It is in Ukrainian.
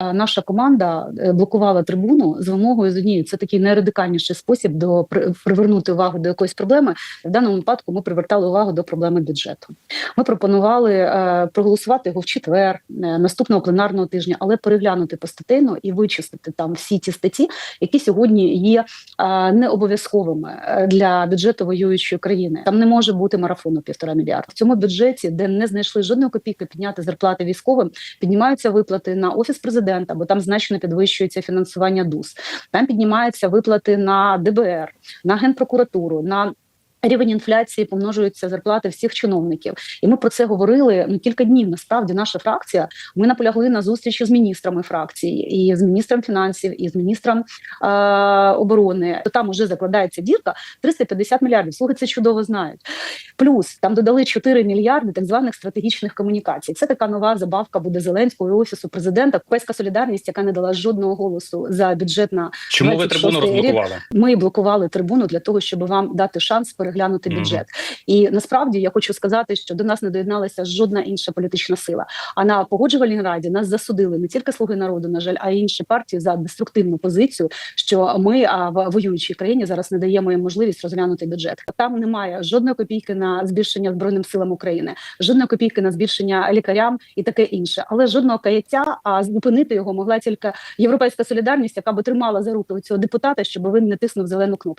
А Наша команда е, блокувала трибуну з вимогою з однією. Це такий найрадикальніший спосіб до привернути увагу до якоїсь проблеми. В даному випадку ми привертали увагу до проблеми бюджету. Ми пропонували е, проголосувати його в четвер е, наступного пленарного тижня, але переглянути постатейно і вичистити там всі ті статті, які сьогодні є е, не обов'язковими е, для бюджету воюючої країни. Там не може бути марафону півтора мільярда. В цьому бюджеті, де не знайшли жодної копійки підняти зарплати військовим, піднімаються виплати на офіс президента, бо там значно підвищується фінансування ДУС. Там піднімаються виплати на ДБР, на генпрокуратуру, на Рівень інфляції помножуються зарплати всіх чиновників, і ми про це говорили ну кілька днів. Насправді, наша фракція. Ми наполягли на зустрічі з міністрами фракції, і з міністром фінансів, і з міністром е- оборони. То там уже закладається дірка 350 мільярдів. Слуги це чудово знають. Плюс там додали 4 мільярди так званих стратегічних комунікацій. Це така нова забавка буде Зеленського і офісу президента. Європейська солідарність, яка не дала жодного голосу за бюджет на Чому ви 26-й трибуну рік. розблокували? ми блокували трибуну для того, щоб вам дати шанс переглянути бюджет. І насправді я хочу сказати, що до нас не доєдналася жодна інша політична сила. А на погоджувальній раді нас засудили не тільки слуги народу, на жаль, а й інші партії за деструктивну позицію, що ми а, в воюючій країні зараз не даємо їм можливість розглянути бюджет. Там немає жодної копійки на збільшення збройним силам України, жодної копійки на збільшення лікарям і таке інше, але жодного каяття. А зупинити його могла тільки європейська солідарність, яка б тримала за руки цього депутата, щоб він не тиснув зелену кнопочку.